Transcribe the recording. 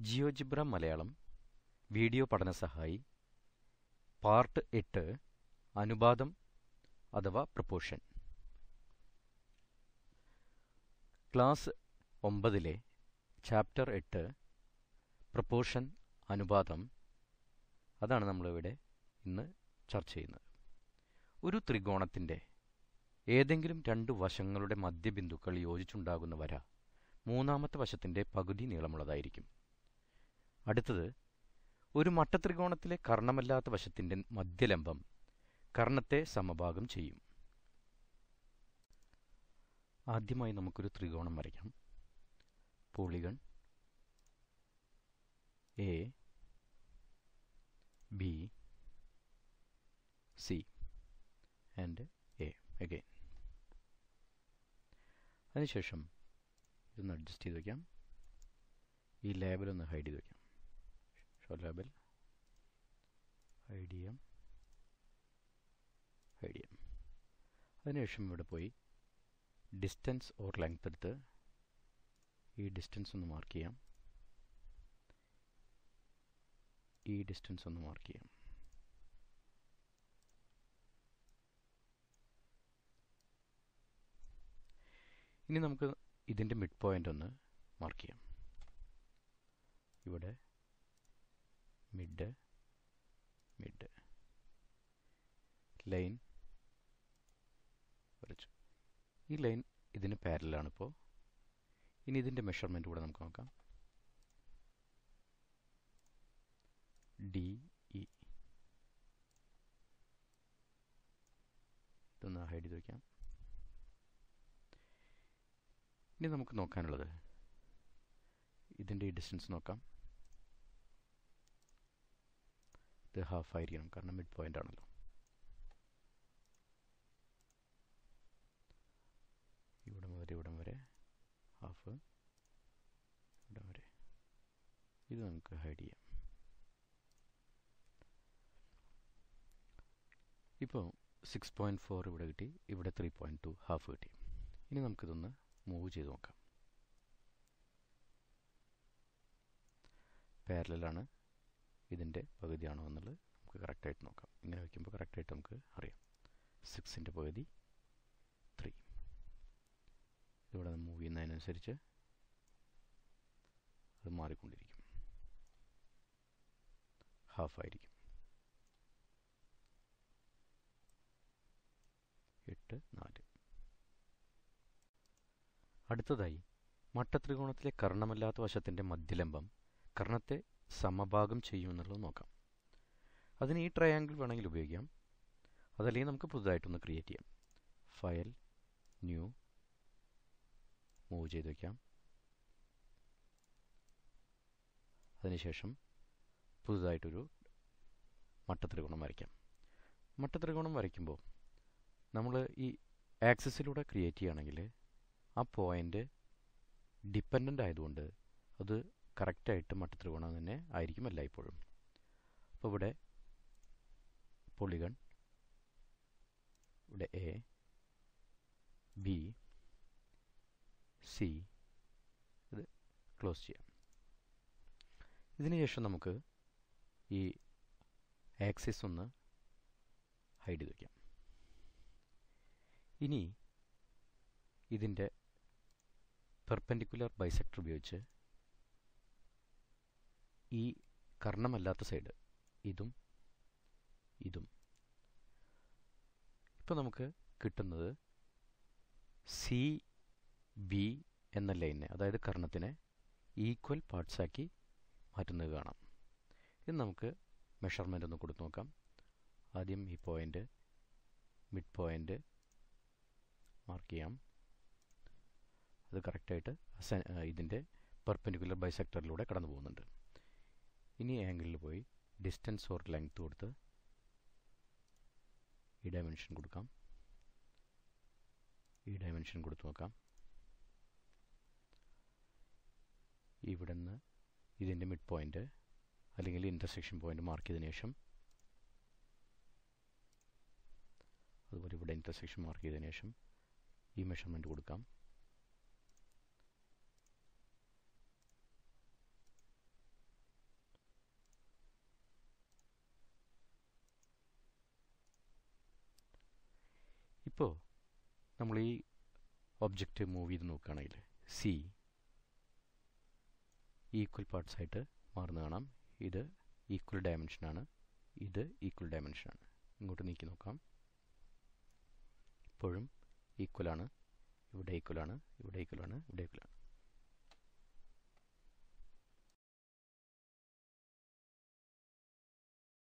GeoGebra Malayalam video പഠന സഹായി. Part എട്ട് അനുപാതം അഥവാ പ്രപ്പോഷൻ ക്ലാസ് ഒമ്പതിലെ ചാപ്റ്റർ എട്ട് പ്രപ്പോഷൻ അനുപാതം അതാണ് നമ്മളിവിടെ ഇന്ന് ചർച്ച ചെയ്യുന്നത്. ഒരു ത്രികോണത്തിന്റെ ഏതെങ്കിലും രണ്ട് വശങ്ങളുടെ മധ്യബിന്ദുക്കൾ യോജിച്ചുണ്ടാകുന്ന വര മൂന്നാമത്തെ വശത്തിന്റെ പകുതി നീളമുള്ളതായിരിക്കും. അടുത്തത് ഒരു മട്ടത്രികോണത്തിലെ കർണമല്ലാത്ത വശത്തിന്റെ മധ്യലംബം കർണത്തെ സമഭാഗം ചെയ്യും. ആദ്യമായി നമുക്കൊരു ത്രികോണം വരയ്ക്കാം. Polygon A B C and A again അതിനുശേഷം ഇതൊന്ന് അഡ്ജസ്റ്റ് ചെയ്ത് വയ്ക്കാം. ഈ ലേബലൊന്ന് ഹൈഡ് ചെയ്ത് വയ്ക്കാം. ഷോ label IDM IDM അതിനുശേഷം ഇവിടെ പോയി ഡിസ്റ്റൻസ് ഓർ ലെങ്ത് എടുത്ത് ഈ ഡിസ്റ്റൻസ് ഒന്ന് മാർക്ക് ചെയ്യാം. ഈ ഡിസ്റ്റൻസ് ഒന്ന് മാർക്ക് ചെയ്യാം. ഇനി നമുക്ക് ഇതിന്റെ മിഡ് പോയിന്റ് ഒന്ന് മാർക്ക് ചെയ്യാം. ഇവിടെ മിഡ് മിഡ്. ലൈൻ വരച്ചു. ഈ ലൈൻ ഇതിന് പാരലാണ് ഇപ്പോൾ ഇനി ഇതിന്റെ മെഷർമെന്റ് കൂടെ നമുക്ക് നോക്കാം. D E. ഇതൊന്ന് ഹൈഡ് ചെയ്ത് വയ്ക്കാം ഇനി നമുക്ക് നോക്കാനുള്ളത് ഇതിന്റെ ഈ ഡിസ്റ്റൻസ് നോക്കാം. ഇത് ഹാഫ് ആയിരിക്കണം. കാരണം മിഡ് പോയിന്റ് ആണല്ലോ. ഇവിടം മുതൽ ഇവിടം വരെ. ഹാഫ് ഇവിടം വരെ. ഇത് നമുക്ക് ഹൈഡ് ചെയ്യാം. ഇപ്പോൾ സിക്സ് പോയിന്റ് ഫോർ ഇവിടെ കിട്ടി. ഇവിടെ ത്രീ പോയിന്റ് ടു ഹാഫ് കിട്ടി. ഇനി നമുക്കിതൊന്ന് മൂവ് ചെയ്ത് നോക്കാം. പാരലാണ് ഇതിന്റെ പകുതിയാണോ എന്നുള്ളത് നമുക്ക് കറക്റ്റായിട്ട് നോക്കാം. ഇങ്ങനെ വയ്ക്കുമ്പോൾ കറക്റ്റായിട്ട് നമുക്ക് അറിയാം. സിക്സിന്റെ പകുതി ത്രീ ഇവിടെ മൂവ് ചെയ്യുന്നതിനനുസരിച്ച് അത് മാറിക്കൊണ്ടിരിക്കും. ഹാഫ് ആയിരിക്കും. എട്ട് നാല്. അടുത്തതായി മട്ടത്രികോണത്തിലെ കർണമല്ലാത്ത വശത്തിന്റെ മധ്യലംബം കർണത്തെ സമഭാഗം ചെയ്യുമെന്നുള്ളത് നോക്കാം. അതിന് ഈ ട്രയാങ്കിൾ വേണമെങ്കിൽ ഉപയോഗിക്കാം. അതല്ലെങ്കിൽ നമുക്ക് പുതുതായിട്ടൊന്ന് ക്രിയേറ്റ് ചെയ്യാം. ഫയൽ ന്യൂ മൂവ് ചെയ്ത് വയ്ക്കാം അതിനുശേഷം പുതുതായിട്ടൊരു മട്ടത്രികോണം വരയ്ക്കാം. മട്ടത്രികോണം വരയ്ക്കുമ്പോൾ നമ്മൾ ഈ ആക്സിസിലൂടെ ക്രിയേറ്റ് ചെയ്യുകയാണെങ്കിൽ ആ പോയിന്റ് ഡിപ്പെൻഡന്റ് ആയതുകൊണ്ട് അത് കറക്റ്റായിട്ട് മട്ടത്രികോണം തന്നെ ആയിരിക്കും എല്ലായ്പ്പോഴും. അപ്പോൾ ഇവിടെ പൊളിഗൺ ഇവിടെ എ ബി സി ഇത് ക്ലോസ് ചെയ്യാം. ഇതിനുശേഷം നമുക്ക് ഈ ആക്സിസ് ഒന്ന് ഹൈഡ് ചെയ്ത് വയ്ക്കാം ഇനി ഇതിന്റെ പെർപെൻഡിക്കുലർ ബൈസെക്ടർ ഉപയോഗിച്ച് ഈ കർണമല്ലാത്ത സൈഡ്. ഇതും ഇതും. ഇപ്പോൾ നമുക്ക് കിട്ടുന്നത് സി ബി എന്ന ലൈനെ അതായത് കർണത്തിനെ ഈക്വൽ പാർട്സാക്കി മാറ്റുന്നത് കാണാം. ഇത് നമുക്ക് മെഷർമെന്റ് ഒന്ന് കൊടുത്തു നോക്കാം. ആദ്യം ഈ പോയിന്റ് മിഡ് പോയിന്റ് മാർക്ക് ചെയ്യാം. അത് കറക്റ്റായിട്ട് ഇതിന്റെ പെർപെൻഡിക്കുലർ ബൈസെക്ടറിലൂടെ കടന്നു പോകുന്നുണ്ട് ഇനി ആംഗിളിൽ പോയി ഡിസ്റ്റൻസ് ഓർ ലെങ്ത് കൊടുത്ത് ഈ ഡയമെൻഷൻ കൊടുക്കാം. ഈ ഡയമെൻഷൻ കൊടുത്തു നോക്കാം. ഇവിടെ നിന്ന് ഇതിന്റെ മിഡ് പോയിന്റ് അല്ലെങ്കിൽ ഇന്റർസെക്ഷൻ പോയിന്റ് മാർക്ക് ചെയ്തതിനു ശേഷം അതുപോലെ ഇവിടെ ഇന്റർസെക്ഷൻ മാർക്ക് ചെയ്തതിനു ശേഷം ഈ മെഷർമെന്റ് കൊടുക്കാം. ഇപ്പോൾ നമ്മൾ ഈ ഒബ്ജക്റ്റ് മൂവ് ചെയ്ത് നോക്കുകയാണെങ്കിൽ സി ഈക്വൽ പാർട്സ് ആയിട്ട് മാറുന്ന കാണാം. ഇത് ഈക്വൽ ഡയമെൻഷനാണ് ഇത് ഈക്വൽ ഡയമെൻഷനാണ് ഇങ്ങോട്ട് നീക്കി നോക്കാം. ഇപ്പോഴും ഈക്വലാണ് ഇവിടെ ഈക്വലാണ് ഇവിടെ ഈക്വലാണ് ഇവിടെ ഈക്വലാണ്